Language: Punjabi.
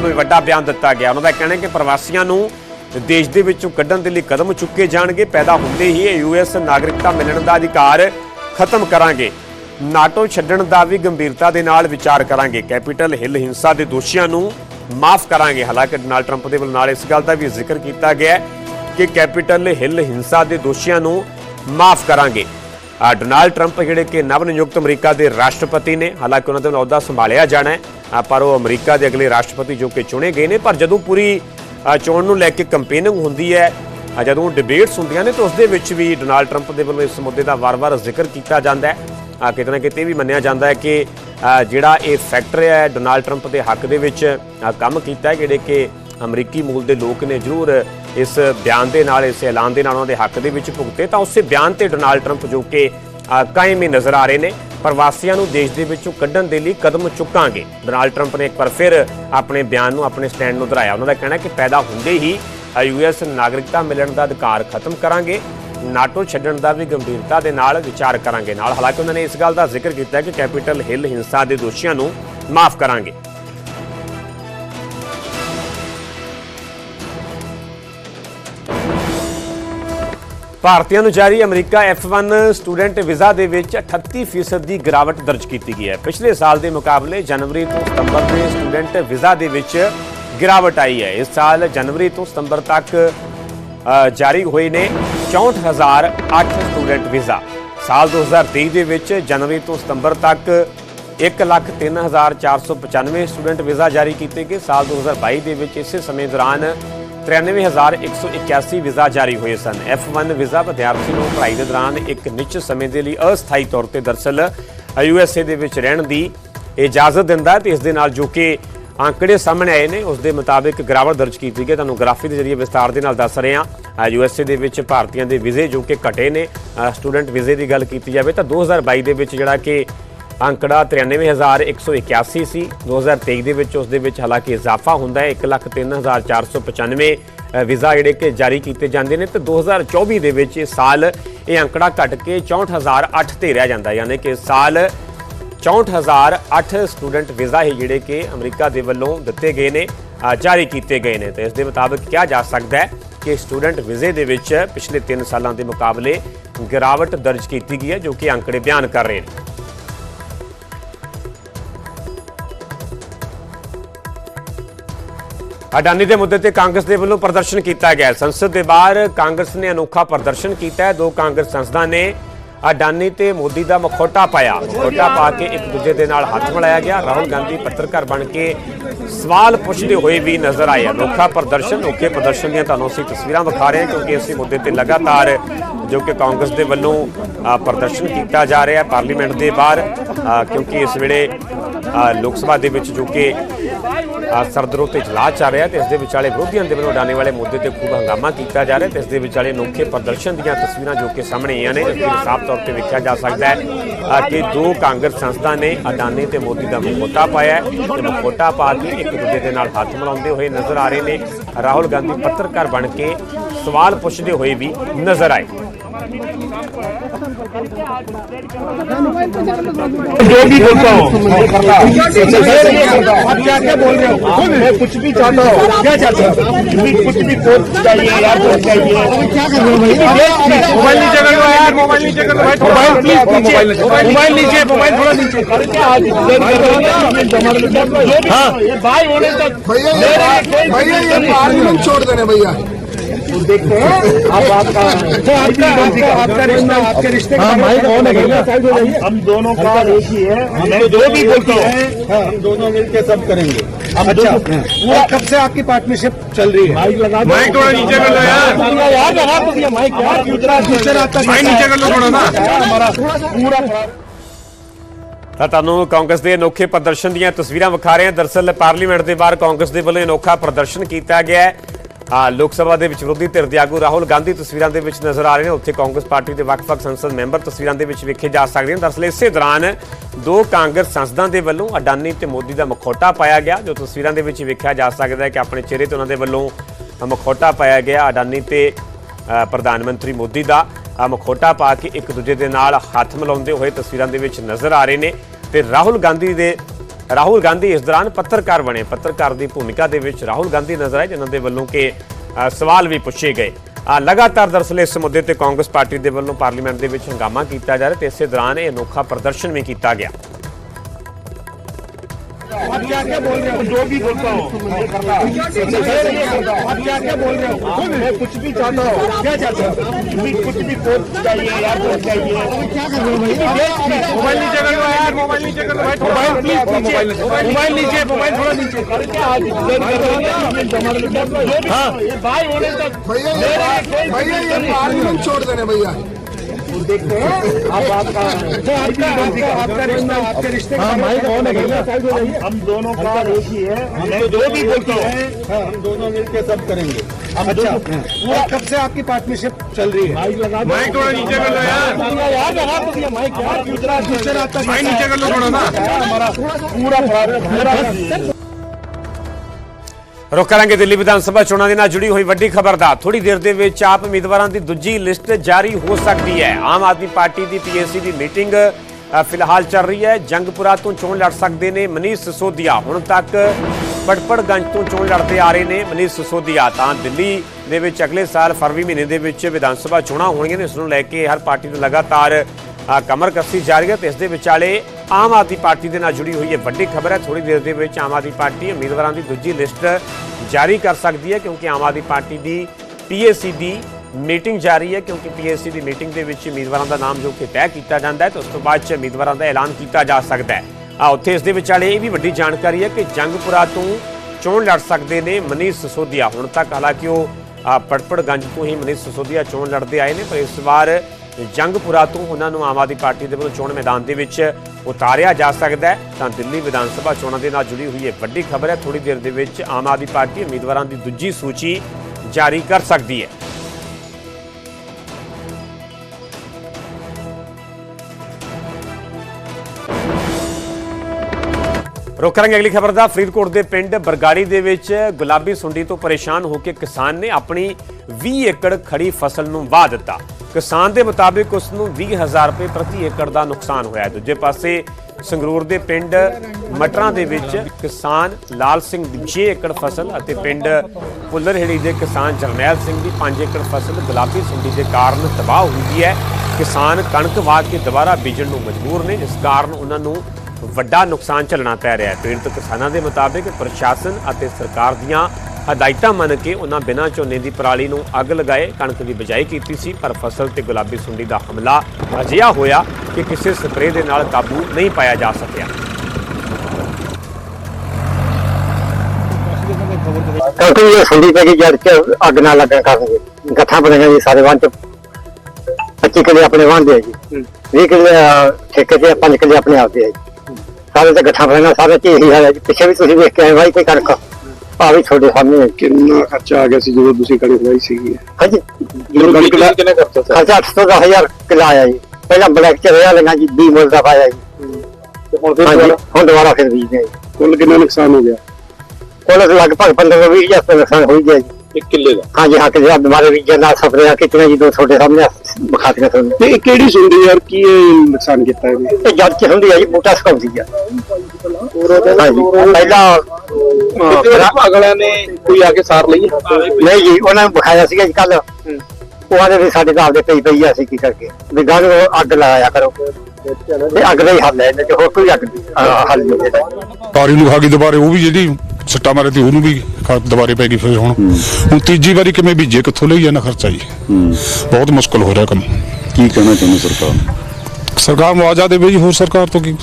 ਵੱਲੋਂ ਵੱਡਾ ਬਿਆਨ ਦਿੱਤਾ ਗਿਆ। ਉਹਨਾਂ ਦਾ ਕਹਿਣਾ ਹੈ ਕਿ ਪ੍ਰਵਾਸੀਆਂ ਨੂੰ ਦੇਸ਼ ਦੇ ਵਿੱਚੋਂ ਕੱਢਣ ਦੇ ਲਈ ਕਦਮ ਚੁੱਕੇ ਜਾਣਗੇ, ਪੈਦਾ ਹੁੰਦੇ ਹੀ ਇਹ ਯੂਐਸ ਨਾਗਰਿਕਤਾ ਮਿਲਣ ਦਾ ਅਧਿਕਾਰ ਖਤਮ ਕਰਾਂਗੇ। ਨਾਟੋ ਛੱਡਣ ਦਾ ਵੀ ਗੰਭੀਰਤਾ ਦੇ ਨਾਲ ਵਿਚਾਰ ਕਰਾਂਗੇ। ਕੈਪੀਟਲ ਹਿੱਲ ਹਿੰਸਾ ਦੇ ਦੋਸ਼ੀਆਂ ਨੂੰ ਮਾਫ ਕਰਾਂਗੇ। ਹਾਲਾਂਕਿ ਡੋਨਾਲਡ ਟਰੰਪ ਦੇ ਵੱਲੋਂ ਨਾਲ ਇਸ ਗੱਲ ਦਾ ਵੀ ਜ਼ਿਕਰ ਕੀਤਾ ਗਿਆ ਕਿ ਕੈਪੀਟਲ ਹਿੱਲ ਹਿੰਸਾ ਦੇ ਦੋਸ਼ੀਆਂ ਨੂੰ ਮਾਫ ਕਰਾਂਗੇ। ਡੋਨਾਲਡ ਟਰੰਪ ਜਿਹੜੇ ਕਿ ਨਵ ਨਿਯੁਕਤ ਅਮਰੀਕਾ ਦੇ ਰਾਸ਼ਟਰਪਤੀ ਨੇ, ਹਾਲਾਂਕਿ ਉਹਨਾਂ ਦੇ ਅਹੁਦਾ ਸੰਭਾਲਿਆ ਜਾਣਾ ਹੈ ਪਰ ਉਹ ਅਮਰੀਕਾ ਦੇ ਅਗਲੇ ਰਾਸ਼ਟਰਪਤੀ ਜੋ ਕਿ ਚੁਣੇ ਗਏ ਨੇ, ਪਰ ਜਦੋਂ ਪੂਰੀ ਚੋਣ ਨੂੰ ਲੈ ਕੇ ਕੰਪੇਨਿੰਗ ਹੁੰਦੀ ਹੈ ਜਦੋਂ ਡਿਬੇਟਸ ਹੁੰਦੀਆਂ ਨੇ, ਤਾਂ ਉਸ ਦੇ ਵਿੱਚ ਵੀ ਡੋਨਾਲਡ ਟਰੰਪ ਦੇ ਵੱਲੋਂ ਇਸ ਮੁੱਦੇ ਦਾ ਵਾਰ-ਵਾਰ ਜ਼ਿਕਰ ਕੀਤਾ ਜਾਂਦਾ ਹੈ। ਕਿਤੇ ਨਾ ਕਿਤੇ ਇਹ ਵੀ ਮੰਨਿਆ ਜਾਂਦਾ ਹੈ ਕਿ ਜਿਹੜਾ ਇਹ ਫੈਕਟਰ ਹੈ, ਡੋਨਾਲਡ ਟਰੰਪ ਦੇ ਹੱਕ ਦੇ ਵਿੱਚ ਕੰਮ ਕੀਤਾ ਹੈ, ਜਿਹੜੇ ਕਿ ਅਮਰੀਕੀ ਮੂਲ ਦੇ ਲੋਕ ਨੇ, ਜ਼ਰੂਰ ਇਸ ਬਿਆਨ ਦੇ ਨਾਲ, ਇਸ ਐਲਾਨ ਦੇ ਨਾਲ ਉਹਨਾਂ ਦੇ ਹੱਕ ਦੇ ਵਿੱਚ ਭੁਗਤੇ, ਤਾਂ ਉਸੇ ਬਿਆਨ ਤੇ ਡੋਨਾਲਡ ਟਰੰਪ ਜੋ ਕਿ ਕਾਇਮ ਹੀ ਨਜ਼ਰ ਆ ਰਹੇ ਨੇ। ਪ੍ਰਵਾਸੀਆਂ ਨੂੰ ਦੇਸ਼ ਦੇ ਵਿੱਚੋਂ ਕੱਢਣ ਦੇ ਲਈ ਕਦਮ ਚੁੱਕਾਂਗੇ। ਡੋਨਾਲਡ ਟਰੰਪ ਨੇ ਇੱਕ ਵਾਰ ਫਿਰ ਆਪਣੇ ਬਿਆਨ ਨੂੰ ਆਪਣੇ ਸਟੈਂਡ ਨੂੰ ਦੁਹਰਾਇਆ। ਉਹਨਾਂ ਦਾ ਕਹਿਣਾ ਕਿ ਪੈਦਾ ਹੁੰਦੇ ਹੀ ਯੂਐਸ ਨਾਗਰਿਕਤਾ ਮਿਲਣ ਦਾ ਅਧਿਕਾਰ ਖਤਮ ਕਰਾਂਗੇ। ਨਾਟੋ ਛੱਡਣ ਦਾ ਵੀ ਗੰਭੀਰਤਾ ਦੇ ਨਾਲ ਵਿਚਾਰ ਕਰਾਂਗੇ। ਨਾਲ ਹਾਲਾਂਕਿ ਉਹਨਾਂ ਨੇ ਇਸ ਗੱਲ ਦਾ ਜ਼ਿਕਰ ਕੀਤਾ ਕਿ ਕੈਪੀਟਲ ਹਿੱਲ ਹਿੰਸਾ ਦੇ ਦੋਸ਼ੀਆਂ ਨੂੰ ਮਾਫ ਕਰਾਂਗੇ। ਭਾਰਤੀਆਂ ਨੂੰ ਜਾਰੀ ਅਮਰੀਕਾ F1 ਸਟੂਡੈਂਟ ਵੀਜ਼ਾ ਦੇ ਵਿੱਚ 38% ਦੀ ਗਿਰਾਵਟ ਦਰਜ ਕੀਤੀ ਗਈ ਹੈ। ਪਿਛਲੇ ਸਾਲ ਦੇ ਮੁਕਾਬਲੇ ਜਨਵਰੀ ਤੋਂ ਸਤੰਬਰ ਦੇ ਸਟੂਡੈਂਟ ਵੀਜ਼ਾ ਦੇ ਵਿੱਚ ਗਿਰਾਵਟ ਆਈ ਹੈ। ਇਸ ਸਾਲ ਜਨਵਰੀ ਤੋਂ ਸਤੰਬਰ ਤੱਕ ਜਾਰੀ ਹੋਏ ਨੇ 64008 ਸਟੂਡੈਂਟ ਵੀਜ਼ਾ। ਸਾਲ 2023 ਦੇ ਵਿੱਚ ਜਨਵਰੀ ਤੋਂ ਸਤੰਬਰ ਤੱਕ 103495 ਸਟੂਡੈਂਟ ਵੀਜ਼ਾ ਜਾਰੀ ਕੀਤੇ ਗਏ। ਸਾਲ 2022 ਦੇ ਵਿੱਚ ਇਸੇ ਸਮੇਂ ਦੌਰਾਨ 93181 ਵੀਜ਼ਾ ਜਾਰੀ ਹੋਏ ਸਨ। F1 ਵੀਜ਼ਾ ਵਿਦਿਆਰਥੀ ਨੂੰ ਪੜ੍ਹਾਈ ਦੇ ਦੌਰਾਨ ਇੱਕ ਨਿਸ਼ਚਿਤ ਸਮੇਂ ਦੇ ਲਈ ਅਸਥਾਈ ਤੌਰ ਤੇ ਦਰਸਲ USA ਦੇ ਵਿੱਚ ਰਹਿਣ ਦੀ ਇਜਾਜ਼ਤ ਦਿੰਦਾ ਹੈ ਤੇ ਇਸ ਦੇ ਨਾਲ ਜੋ ਕਿ ਅੰਕੜੇ ਸਾਹਮਣੇ ਆਏ ਨੇ, ਉਸ ਦੇ ਮੁਤਾਬਿਕ ਗਿਰਾਵਟ ਦਰਜ ਕੀਤੀ ਗਈ ਤੁਹਾਨੂੰ ਗ੍ਰਾਫੀ ਦੇ ਜ਼ਰੀਏ ਵਿਸਤਾਰ ਦੇ ਨਾਲ ਦੱਸ ਰਹੇ ਹਾਂ। ਯੂਐਸਏ ਦੇ ਵਿੱਚ ਭਾਰਤੀਆਂ ਦੇ ਵੀਜ਼ੇ ਜੋ ਕਿ ਘਟੇ ਨੇ ਸਟੂਡੈਂਟ ਵੀਜ਼ੇ ਦੀ ਗੱਲ ਕੀਤੀ ਜਾਵੇ ਤਾਂ 2022 ਦੇ ਵਿੱਚ ਜਿਹੜਾ ਕਿ ਅੰਕੜਾ 93181 ਸੀ 2023 ਦੇ ਵਿੱਚ ਉਸ ਦੇ ਵਿੱਚ ਹਾਲਾਂਕਿ ਇਜ਼ਾਫਾ ਹੁੰਦਾ ਹੈ। 103495 ਅ, ਵੀਜ਼ਾ ਜਿਹੜੇ ਕਿ ਜਾਰੀ ਕੀਤੇ ਜਾਂਦੇ ਨੇ ਤੇ 2024 ਦੇ ਵਿੱਚ ਇਸ ਸਾਲ ਇਹ ਅੰਕੜਾ ਘਟ ਕੇ 64008 ਤੇ ਰਹਿ ਜਾਂਦਾ ਯਾਨੀ ਕਿ ਇਸ ਸਾਲ 64008 ਸਟੂਡੈਂਟ ਵੀਜ਼ਾ ਹੀ ਜਿਹੜੇ ਕਿ ਅਮਰੀਕਾ ਦੇ ਵੱਲੋਂ ਦਿੱਤੇ ਗਏ ਨੇ ਜਾਰੀ ਕੀਤੇ ਗਏ ਨੇ। ਤੇ ਇਸ ਦੇ ਮੁਤਾਬਕ ਕਿਹਾ ਜਾ ਸਕਦਾ ਹੈ ਕਿ ਸਟੂਡੈਂਟ ਵੀਜ਼ੇ ਦੇ ਵਿੱਚ ਪਿਛਲੇ 3 ਸਾਲਾਂ ਦੇ ਮੁਕਾਬਲੇ ਗਿਰਾਵਟ ਦਰਜ ਕੀਤੀ ਗਈ ਹੈ ਜੋ ਕਿ ਅੰਕੜੇ ਬਿਆਨ ਕਰ ਰਹੇ ਨੇ। ਅਡਾਨੀ ਦੇ ਮੁੱਦੇ ਤੇ ਕਾਂਗਰਸ ਦੇ ਵੱਲੋਂ ਪ੍ਰਦਰਸ਼ਨ ਕੀਤਾ ਗਿਆ। ਸੰਸਦ ਦੇ ਬਾਹਰ ਕਾਂਗਰਸ ਨੇ ਅਨੋਖਾ ਪ੍ਰਦਰਸ਼ਨ ਕੀਤਾ ਹੈ। ਦੋ ਕਾਂਗਰਸ ਸੰਸਦਾਂ ਨੇ ਅਡਾਨੀ ਤੇ ਮੋਦੀ ਦਾ ਮਖੌਟਾ ਪਾਇਆ। ਮਖੌਟਾ ਪਾ ਕੇ ਇੱਕ ਦੂਜੇ ਦੇ ਨਾਲ ਹੱਥ ਮਿਲਾਇਆ ਗਿਆ। ਰਾਹੁਲ ਗਾਂਧੀ ਪੱਤਰਕਾਰ ਬਣ ਕੇ ਸਵਾਲ ਪੁੱਛਦੇ ਹੋਏ ਵੀ ਨਜ਼ਰ ਆਏ। ਅਨੋਖਾ ਪ੍ਰਦਰਸ਼ਨ, ਅਨੋਖੇ ਪ੍ਰਦਰਸ਼ਨ ਦੀਆਂ ਤੁਹਾਨੂੰ ਅਸੀਂ ਤਸਵੀਰਾਂ ਵਿਖਾ ਰਹੇ ਹਾਂ ਕਿਉਂਕਿ ਇਸੇ ਮੁੱਦੇ ਤੇ ਲਗਾਤਾਰ ਜੋ ਕਿ ਕਾਂਗਰਸ ਦੇ ਵੱਲੋਂ ਪ੍ਰਦਰਸ਼ਨ ਕੀਤਾ ਜਾ ਰਿਹਾ ਹੈ ਪਾਰਲੀਮੈਂਟ ਦੇ ਬਾਹਰ ਕਿਉਂਕਿ ਇਸ ਵੇਲੇ ਲੋਕ ਸਭਾ ਦੇ ਵਿੱਚ ਜੋ ਕਿ ਅ, ਤੇ ਇਜਲਾਸ ਚੱਲ ਰਿਹਾ ਤੇ ਇਸ ਦੇ ਵਿਚਾਲੇ ਵਿਰੋਧੀਆਂ ਦੇ ਵੱਲੋਂ ਉਡਾਣੇ ਵਾਲੇ ਮੁੱਦੇ ਤੇ ਖੂਬ ਹੰਗਾਮਾ ਕੀਤਾ ਜਾ ਰਿਹਾ ਤੇ ਇਸ ਦੇ ਵਿਚਾਲੇ ਅਨੋਖੇ ਪ੍ਰਦਰਸ਼ਨ ਦੀਆਂ ਤਸਵੀਰਾਂ ਜੋ ਕਿ ਸਾਹਮਣੇ ਆਈਆਂ ਨੇ ਇਸ ਦੇ ਸਾਫ਼ ਤੌਰ ਤੇ ਵੇਖਿਆ ਜਾ ਸਕਦਾ ਹੈ। ਕਿ ਦੋ ਕਾਂਗਰਸ ਸੰਸਦਾਂ ਨੇ ਅਡਾਨੀ ਤੇ ਮੋਦੀ ਦਾ ਮਖੌਟਾ ਪਾਇਆ ਹੈ ਤੇ ਮਖੌਟਾ ਪਾ ਕੇ ਇੱਕ ਦੂਜੇ ਦੇ ਨਾਲ ਹੱਥ ਮਿਲਾਉਂਦੇ ਹੋਏ ਨਜ਼ਰ ਆ ਰਹੇ ਨੇ। ਰਾਹੁਲ ਗਾਂਧੀ ਪੱਤਰਕਾਰ ਬਣ ਕੇ ਸਵਾਲ ਪੁੱਛਦੇ ਹੋਏ ਵੀ ਨਜ਼ਰ ਆਏ। जो भी बोलता हूँ। आप क्या क्या बोल रहे हो मैं कुछ भी चाहता हूँ क्या चाहते हो कुछ भी कोर्ट चाहिए या चाहिए क्या कर रहे हो मोबाइल नीचे कर यार मोबाइल नीचे कर मोबाइल प्लीज़ मोबाइल नीचे मोबाइल थोड़ा नीचे हाँ भाई होने तक भैया भैया ये पार्लियामेंट छोड़ देने भैया। देखते हैं आप आपका आपका आपका आपका रिश्ता आपके रिश्ते हाँ भाई कौन है भैया हम दोनों का एक ही है मैं जो भी बोलता हूँ हम दोनों मिलकर सब करेंगे अच्छा पूरा कब से आपकी पार्टनरशिप चल रही है माइक लगा माइक थोड़ा नीचे कर लो यार यार लगा तो दिया माइक यार फ्यूचर फ्यूचर आपका माइक नीचे कर लो थोड़ा ना हमारा पूरा ਤਾਂ ਤੁਹਾਨੂੰ ਕਾਂਗਰਸ ਦੇ ਅਨੋਖੇ ਪ੍ਰਦਰਸ਼ਨ ਦੀਆਂ ਤਸਵੀਰਾਂ ਵਿਖਾ ਰਹੇ ਹਾਂ ਦਰਸਲ ਪਾਰਲੀਮੈਂਟ ਦੇ ਬਾਹਰ ਕਾਂਗਰਸ ਦੇ ਵੱਲੋਂ ਅਨੋਖਾ ਪ੍ਰਦਰਸ਼ਨ ਕੀਤਾ ਗਿਆ ਹੈ ਆ ਲੋਕ ਸਭਾ ਦੇ ਵਿੱਚ ਵਿਰੋਧੀ ਧਿਰ ਦੇ ਆਗੂ ਰਾਹੁਲ ਗਾਂਧੀ ਤਸਵੀਰਾਂ ਦੇ ਵਿੱਚ ਨਜ਼ਰ ਆ ਰਹੇ ਨੇ। ਉੱਥੇ ਕਾਂਗਰਸ ਪਾਰਟੀ ਦੇ ਵੱਖ-ਵੱਖ ਸੰਸਦ ਮੈਂਬਰ ਤਸਵੀਰਾਂ ਦੇ ਵਿੱਚ ਵੇਖੇ ਜਾ ਸਕਦੇ ਨੇ। ਦਰਸਲ ਇਸੇ ਦੌਰਾਨ ਦੋ ਕਾਂਗਰਸ ਸੰਸਦਾਂ ਦੇ ਵੱਲੋਂ ਅਡਾਨੀ ਤੇ ਮੋਦੀ ਦਾ ਮਖੌਟਾ ਪਾਇਆ ਗਿਆ, ਜੋ ਤਸਵੀਰਾਂ ਦੇ ਵਿੱਚ ਵੇਖਿਆ ਜਾ ਸਕਦਾ ਹੈ ਕਿ ਆਪਣੇ ਚਿਹਰੇ ਤੇ ਉਹਨਾਂ ਦੇ ਵੱਲੋਂ ਮਖੌਟਾ ਪਾਇਆ ਗਿਆ। ਅਡਾਨੀ ਤੇ ਪ੍ਰਧਾਨ ਮੰਤਰੀ ਮੋਦੀ ਦਾ ਮਖੌਟਾ ਪਾ ਕੇ ਇੱਕ ਦੂਜੇ ਦੇ ਨਾਲ ਹੱਥ ਮਿਲਾਉਂਦੇ ਹੋਏ ਤਸਵੀਰਾਂ ਦੇ ਵਿੱਚ ਨਜ਼ਰ ਆ ਰਹੇ ਨੇ। ਤੇ ਰਾਹੁਲ ਗਾਂਧੀ ਦੇ ਰਾਹੁਲ ਗਾਂਧੀ ਇਸ ਦੌਰਾਨ ਪੱਤਰਕਾਰ ਬਣੇ। ਪੱਤਰਕਾਰ ਦੀ ਭੂਮਿਕਾ ਦੇ ਵਿੱਚ ਰਾਹੁਲ ਗਾਂਧੀ ਨਜ਼ਰ ਆਏ, ਜਿਨ੍ਹਾਂ ਦੇ ਵੱਲੋਂ ਕਿ ਸਵਾਲ ਵੀ ਪੁੱਛੇ ਗਏ। ਲਗਾਤਾਰ ਦਰਅਸਲ ਇਸ ਮੁੱਦੇ ਤੇ ਕਾਂਗਰਸ ਪਾਰਟੀ ਦੇ ਵੱਲੋਂ ਪਾਰਲੀਮੈਂਟ ਦੇ ਵਿੱਚ ਹੰਗਾਮਾ ਕੀਤਾ ਜਾ ਰਿਹਾ ਤੇ ਇਸੇ ਦੌਰਾਨ ਇਹ ਅਨੋਖਾ ਪ੍ਰਦਰਸ਼ਨ ਵੀ ਕੀਤਾ ਗਿਆ। आप क्या क्या बोल रहे हो। जो भी बोलता हूँ। मैं करता आप क्या क्या बोल रहे हो। मैं कुछ भी चाहता हूँ। क्या चाहते हो? कुछ भी चाहिए या चाहिए। क्या कर रहे हो भाई मोबाइल नीचे कर लो यार मोबाइल नीचे। कर लो मोबाइल प्लीज़ नीचे मोबाइल नीचे मोबाइल थोड़ा नीचे हाँ भाई होने तक भैया भैया ये पार्लियामेंट छोड़ देने भैया। देखते हैं। आप बात का आपका आपका आपका रिश्ता आपके रिश्ते हाँ भाई कौन है? हम दोनों का एक ही है। मैं जो भी बोलता हूँ हम दोनों मिलकर सब करेंगे। अच्छा पूरा कब से आपकी पार्टनरशिप चल रही है? माइक लगा माइक थोड़ा नीचे कर लो यार। यार लगा तो दिया माइक। यार फ्यूचर फ्यूचर आपका माइक नीचे कर लो थोड़ा ना हमारा पूरा पूरा ਰੁਕ ਕਰਾਂਗੇ ਦਿੱਲੀ ਵਿਧਾਨ ਸਭਾ ਚੋਣਾਂ ਦੇ ਨਾਲ ਜੁੜੀ ਹੋਈ ਵੱਡੀ ਖਬਰ ਦਾ। ਥੋੜੀ ਦੇਰ ਦੇ ਵਿੱਚ ਆਪ ਉਮੀਦਵਾਰਾਂ ਦੀ ਦੂਜੀ ਲਿਸਟ ਜਾਰੀ ਹੋ ਸਕਦੀ ਹੈ। ਆਮ ਆਦਮੀ ਪਾਰਟੀ ਦੀ ਪੀਐਸਸੀ ਦੀ ਮੀਟਿੰਗ ਫਿਲਹਾਲ ਚੱਲ ਰਹੀ ਹੈ। ਜੰਗਪੁਰਾ ਤੋਂ ਚੋਣ ਲੜ ਸਕਦੇ ਨੇ ਮਨੀਸ਼ ਸਿਸੋਦੀਆ। ਹੁਣ ਤੱਕ ਪੜਪੜਗੰਜ ਤੋਂ ਚੋਣ ਲੜਦੇ ਆ ਰਹੇ ਨੇ ਮਨੀਸ਼ ਸਿਸੋਦੀਆ। ਤਾਂ ਦਿੱਲੀ ਦੇ ਵਿੱਚ ਅਗਲੇ ਸਾਲ ਫਰਵਰੀ ਮਹੀਨੇ ਦੇ ਵਿੱਚ ਵਿਧਾਨ ਸਭਾ ਚੋਣਾਂ ਹੋਣਗੀਆਂ ਨੇ। ਇਸ ਨੂੰ ਲੈ ਕੇ ਹਰ ਪਾਰਟੀ ਨੂੰ ਲਗਾਤਾਰ ਕਮਰ ਕੱਸੀ ਜਾ ਰਹੀ ਹੈ ਤੇ ਇਸ ਦੇ ਵਿਚਾਲੇ ਆਮ ਆਦਮੀ ਪਾਰਟੀ ਦੇ ਨਾਲ ਜੁੜੀ ਹੋਈ ਹੈ ਵੱਡੀ ਖਬਰ ਹੈ। ਥੋੜੀ ਦੇਰ ਦੇ ਵਿੱਚ ਆਮ ਆਦਮੀ ਪਾਰਟੀ ਉਮੀਦਵਾਰਾਂ ਦੀ ਦੂਜੀ ਲਿਸਟ ਜਾਰੀ ਕਰ ਸਕਦੀ ਹੈ ਕਿਉਂਕਿ ਆਮ ਆਦਮੀ ਪਾਰਟੀ ਦੀ ਪੀਏਸੀ ਦੀ ਮੀਟਿੰਗ ਜਾਰੀ ਹੈ ਕਿਉਂਕਿ ਪੀਏਸੀ ਦੀ ਮੀਟਿੰਗ ਦੇ ਵਿੱਚ ਉਮੀਦਵਾਰਾਂ ਦਾ ਨਾਮ ਜੋ ਕਿ ਤੈਅ ਕੀਤਾ ਜਾਂਦਾ ਹੈ ਤੇ ਉਸ ਤੋਂ ਬਾਅਦ ਚ ਉਮੀਦਵਾਰਾਂ ਦਾ ਐਲਾਨ ਕੀਤਾ ਜਾ ਸਕਦਾ ਹੈ। ਆ ਉੱਥੇ ਇਸ ਦੇ ਵਿਚਾਲੇ ਇਹ ਵੀ ਵੱਡੀ ਜਾਣਕਾਰੀ ਹੈ ਕਿ ਜੰਗਪੁਰਾ ਤੋਂ ਚੋਣ ਲੜ ਸਕਦੇ ਨੇ ਮਨੀਸ਼ ਸਸੋਦੀਆ। ਹੁਣ ਤੱਕ ਹਾਲਾਂਕਿ ਉਹ ਪੜਪੜਗੰਜ ਤੋਂ ਹੀ ਮਨੀਸ਼ ਸਸੋਦੀਆ ਚੋਣ ਲੜਦੇ ਆਏ ਨੇ, ਪਰ ਇਸ ਵਾਰ ਜੰਗਪੁਰਾ ਤੋਂ ਉਹਨਾਂ ਨੂੰ ਆਮ ਆਦਮੀ ਪਾਰਟੀ ਦੇ ਵੱਲੋਂ ਚੋਣ ਮੈਦਾਨ ਦੇ ਵਿੱਚ ਉਤਾਰਿਆ ਜਾ ਸਕਦਾ ਹੈ, ਤਾਂ ਦਿੱਲੀ ਵਿਧਾਨ ਸਭਾ ਚੋਣਾਂ ਦੇ ਨਾਲ ਜੁੜੀ ਹੋਈ ਇਹ ਵੱਡੀ ਖਬਰ ਹੈ ਥੋੜੀ ਦੇਰ ਦੇ ਵਿੱਚ ਆਮ ਆਦਮੀ ਪਾਰਟੀ ਉਮੀਦਵਾਰਾਂ ਦੀ ਦੂਜੀ ਸੂਚੀ ਜਾਰੀ ਕਰ ਸਕਦੀ ਹੈ। ਰੁਕ ਕਰਾਂਗੇ ਅਗਲੀ ਖਬਰ ਦਾ। ਫਰੀਦਕੋਟ ਦੇ ਪਿੰਡ ਬਰਗਾੜੀ ਦੇ ਵਿੱਚ ਗੁਲਾਬੀ ਸੁੰਡੀ ਤੋਂ ਪਰੇਸ਼ਾਨ ਹੋ ਕੇ ਕਿਸਾਨ ਨੇ ਆਪਣੀ 20 ਏਕੜ ਖੜੀ ਫਸਲ ਨੂੰ ਵਾਹ ਦਿੱਤਾ। ਕਿਸਾਨ ਦੇ ਮੁਤਾਬਿਕ ਉਸ ਨੂੰ 20000 ਰੁਪਏ ਪ੍ਰਤੀ ਏਕੜ ਦਾ ਨੁਕਸਾਨ ਹੋਇਆ ਹੈ। ਦੂਜੇ ਪਾਸੇ ਸੰਗਰੂਰ ਦੇ ਪਿੰਡ ਮਟਰਾਂ ਦੇ ਵਿੱਚ ਕਿਸਾਨ ਲਾਲ ਸਿੰਘ ਦੀ 6 ਏਕੜ ਫਸਲ ਅਤੇ ਪਿੰਡ ਪੁੱਲਰਹੇੜੀ ਦੇ ਕਿਸਾਨ ਜਰਨੈਲ ਸਿੰਘ ਦੀ 5 ਏਕੜ ਫਸਲ ਗੁਲਾਬੀ ਸੁੰਡੀ ਦੇ ਕਾਰਨ ਤਬਾਹ ਹੋਈ ਹੈ ਕਿਸਾਨ ਕਣਕ ਵਾਹ ਕੇ ਦੁਬਾਰਾ ਬੀਜਣ ਨੂੰ ਮਜਬੂਰ ਨੇ, ਜਿਸ ਕਾਰਨ ਉਹਨਾਂ ਨੂੰ ਵੱਡਾ ਨੁਕਸਾਨ ਝੱਲਣਾ ਪੈ ਰਿਹਾ ਹੈ ਪੀੜਤ ਕਿਸਾਨਾਂ ਦੇ ਮੁਤਾਬਿਕ ਪ੍ਰਸ਼ਾਸਨ ਅਤੇ ਸਰਕਾਰ ਦੀਆਂ ਹਦਾਇਤਾਂ ਮੰਨ ਕੇ ਉਹਨਾਂ ਬਿਨਾਂ ਝੋਨੇ ਦੀ ਪਰਾਲੀ ਨੂੰ ਅੱਗ ਲਗਾਏ ਕਣਕ ਦੀ ਬਿਜਾਈ ਕੀਤੀ ਸੀ ਪਰ ਫਸਲ ਤੇ ਗੁਲਾਬੀ ਸੁੰਡੀ ਦਾ ਹਮਲਾ ਅਜਿਹਾ ਹੋਇਆ ਕਿ ਕਿਸੇ ਸਪਰੇਅ ਦੇ ਨਾਲ ਕਾਬੂ ਨਹੀਂ ਪਾਇਆ ਜਾ ਸਕਿਆ। ਕਿਉਂਕਿ ਇਹ ਸੁੰਡੀ ਪੈ ਗਈ ਜੜ ਚ ਅੱਗ ਨਾ ਲੱਗਣ ਕਰਨਗੇ ਗੱਠਾਂ ਬਣੀਆਂ ਜੀ ਸਾਰੇ ਵਾਂ ਚ 25 ਕਿੱਲੇ ਆਪਣੇ ਵਾਂ ਦੇ ਜੀ। 20 ਕਿੱਲੇ ਠੇਕੇ ਤੇ 5 ਕਿੱਲੇ ਆਪਣੇ ਆਪ ਦੇ ਆ ਜੀ। ਸਾਰੇ ਤੇ ਗੱਠਾਂ ਬਣੀਆਂ ਸਾਰੇ ਚ ਇਹੀ ਹਾਲ ਹੈ ਜੀ। ਪਿੱਛੇ ਵੀ ਤੁਸੀਂ ਵੇਖ ਕੇ ਆਏ ਭਾਈ ਕੋਈ ਕਣਕ ਭਾਵੇਂ ਛੋਟੇ ਸਾਹਮਣੇ। ਕਿੰਨਾ ਖਰਚਾ ਆ ਗਿਆ ਸੀ ਜਦੋਂ ਤੁਸੀਂ ਕੜੀ ਖਵਾਈ ਸੀਗੀ? ਹਾਂਜੀ। ਜਦੋਂ ਦਾ ਕਿੰਨਾ ਖਰਚਾ ਸੀ ਖਰਚਾ 800 ਦਾ ਹਜ਼ਾਰ ਕਿੱਲਾ ਆਇਆ ਜੀ। ਪਹਿਲਾਂ ਬਲੈਕ ਚ ਰਿਹਾ ਲਗਾ ਜੀ 20 ਮੁੱਲ ਦਾ ਪਾਇਆ ਜੀ। ਹੁਣ ਫਿਰ ਦੁਬਾਰਾ? ਹੁਣ ਦੁਬਾਰਾ ਫਿਰ ਬੀਜਦੇ ਆ ਜੀ। ਕੁੱਲ ਕਿੰਨਾ ਨੁਕਸਾਨ ਹੋ ਗਿਆ? ਕੋਲ ਲਗਭਗ 15 ਤੋਂ 20 ਹਜ਼ਾਰ ਰੁਪਏ ਨੁਕਸਾਨ ਹੋ ਗਿਆ ਜੀ। ਇੱਕ ਕਿੱਲੇ ਦਾ? ਹਾਂਜੀ ਹਾਂ ਕਿ ਜਦ ਦੁਬਾਰਾ ਬੀਜਣ ਨਾਲ ਸਪਰੇਆਂ ਕੀਤੀਆਂ ਜੀ ਦੋ ਛੋਟੇ ਸਾਹਮਣੇ। ਬਖਾਤੀਆਂ ਤੁਹਾਨੂੰ। ਤੇ ਇਹ ਕਿਹੜੀ ਸੁਣਦੀ ਯਾਰ ਕੀ ਇਹ ਨੁਕਸਾਨ ਕੀਤਾ ਇਹ ਜਦ ਚ ਹੁੰਦੀ ਹੈ ਜੀ ਬੂਟਾ ਸੁਕਾਉਂਦੀ ਆ। ਹਾਂਜੀ ਪਹਿਲਾਂ ਅਗਲਿਆਂ ਨੇ ਕੋਈ ਆ ਕੇ ਸਾਰ ਲਈ ਨਹੀਂ ਜੀ ਉਹਨਾਂ ਨੂੰ ਵਿਖਾਇਆ ਸੀਗਾ ਜੀ ਕੱਲ ਉਹ ਆਦੇ ਵੀ ਸਾਡੇ ਤਾਂ ਆਪਦੇ ਪਈ ਪਈ ਆ ਅਸੀਂ ਕੀ ਕਰਕੇ। ਵੀ ਗਾਂ ਨੂੰ ਅੱਗ ਲਾਇਆ ਕਰੋ। ਤੇ ਅੱਗ ਦਾ ਹੀ ਹੱਲ ਹੈ ਇਹਦੇ ਚ ਹੋਰ ਕੋਈ ਅੱਗ ਅਹ, ਹੱਲ ਨਹੀਂ ਇਹਦਾ। ਤਾਰੀ ਨੂੰ ਖਾ ਗਈ ਦੁਬਾਰੇ ਉਹ ਵੀ ਜਿਹੜੀ ਸੱਟਾ ਮਾਰੇ ਤੇ ਉਹਨੂੰ ਵੀ ਦੁਬਾਰੇ ਪੈ ਗਈ ਫਿਰ ਹੁਣ। ਹੁਣ ਤੀਜੀ ਵਾਰੀ ਕਿਵੇਂ ਬੀਜੇ ਕਿੱਥੋਂ ਲਈ ਜਾਣਾ ਖਰਚਾ ਜੀ? ਬਹੁਤ ਮੁਸ਼ਕਲ ਹੋ ਰਿਹਾ ਕੰਮ। ਕੀ ਕਹਿਣਾ ਚਾਹੁੰਦੇ ਸਰਕਾਰ ਸਰਕਾਰ ਮੁਆਵਜ਼ਾ ਦੇਵੇ ਜੀ ਹੋਰ ਸਰਕਾਰ ਤੋਂ ਕੀ